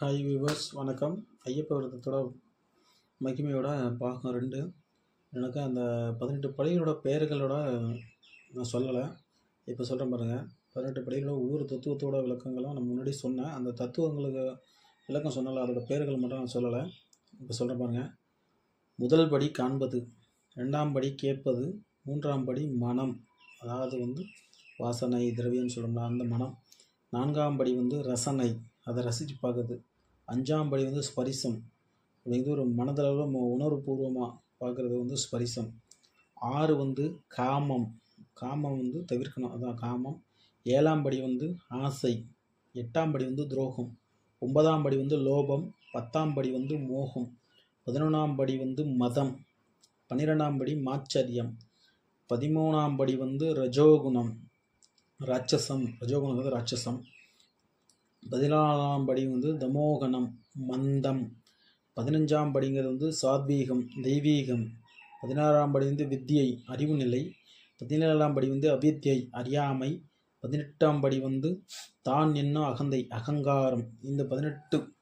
Hi viewers வணக்கம். ஐயப்ப விரதத்தோட மகிமையோட பாகம் ரெண்டு. எனக்கு அந்த பதினெட்டு படிகளோட பெயர்களோட நான் சொல்லலை. இப்போ சொல்கிறேன் பாருங்கள் பதினெட்டு படிகளோட ஒவ்வொரு தத்துவத்தோட விளக்கங்களும் நான் முன்னாடி சொன்னேன். அந்த தத்துவங்களுக்கு விளக்கம் சொன்னல அதோட பெயர்கள் மட்டும் நான் சொல்லலை. இப்போ சொல்கிறேன் பாருங்கள் முதல் படி காண்பது. ரெண்டாம் படி கேட்பது. மூன்றாம் படி மனம். அதாவது வந்து வாசனை திரவியம்னு சொல்லணும்னா அந்த மனம். நான்காம் படி வந்து ரசனை. அதை ரசித்து பார்க்குறது. அஞ்சாம் படி வந்து ஸ்பரிசம். இது வந்து ஒரு மனதளவில் உணர்வுபூர்வமாக பார்க்குறது வந்து ஸ்பரிசம். ஆறு வந்து காமம். காமம் வந்து தவிர்க்கணும். அதான் காமம். ஏழாம் படி வந்து ஆசை. எட்டாம் படி வந்து துரோகம். ஒன்பதாம் படி வந்து லோபம். பத்தாம் படி வந்து மோகம். பதினொன்றாம் படி வந்து மதம். பன்னிரெண்டாம் படி மாச்சரியம். பதிமூணாம் படி வந்து ரஜோகுணம். ராட்சசம். ரஜோகுணம் வந்து ராட்சசம். பதினாலாம் படி வந்து தமோகனம் மந்தம். பதினஞ்சாம் படிங்கிறது வந்து சாத்வீகம் தெய்வீகம். பதினாறாம் படி வந்து வித்யை அறிவு நிலை. பதினேழாம் படி வந்து அவித்யை அறியாமை. பதினெட்டாம் படி வந்து தான் என்னும் அகந்தை அகங்காரம். இந்த பதினெட்டு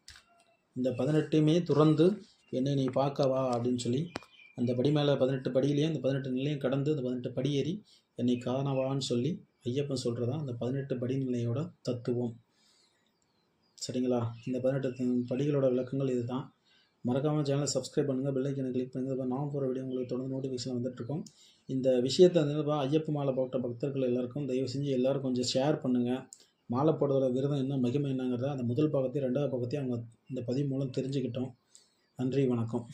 இந்த பதினெட்டுமே துறந்து என்னை நீ பார்க்கவா அப்படின்னு சொல்லி அந்த படி மேலே பதினெட்டு படியிலையும் அந்த பதினெட்டு நிலையும் கடந்து அந்த பதினெட்டு படியேறி என்னை காணவான்னு சொல்லி ஐயப்பன் சொல்கிறதா அந்த பதினெட்டு படிநிலையோட தத்துவம். சரிங்களா? இந்த பதினெட்டு படிகளோட விளக்கங்கள் இதுதான். மறக்காமல் சேனலை சப்ஸ்கிரைப் பண்ணுங்கள் பெல்லைக்கனை கிளிக் பண்ணுங்கள் நான் போகிற வீடியோ உங்களுக்கு தொடர்ந்து நோட்டிஃபிகேஷன் வந்துட்டுருக்கோம். இந்த விஷயத்தை வந்து ஐயப்ப மாலை போட்ட பக்தர்கள் எல்லாருக்கும் தயவு செஞ்சு எல்லோரும் கொஞ்சம் ஷேர் பண்ணுங்கள் மாலை போடுறதோட விரதம் என்ன மகிமை என்னங்கிறத அந்த முதல் பாகத்தையும் ரெண்டாவது பாகத்தையும் அவங்க இந்த பதிவு மூலம் தெரிஞ்சுக்கிட்டோம். நன்றி வணக்கம்.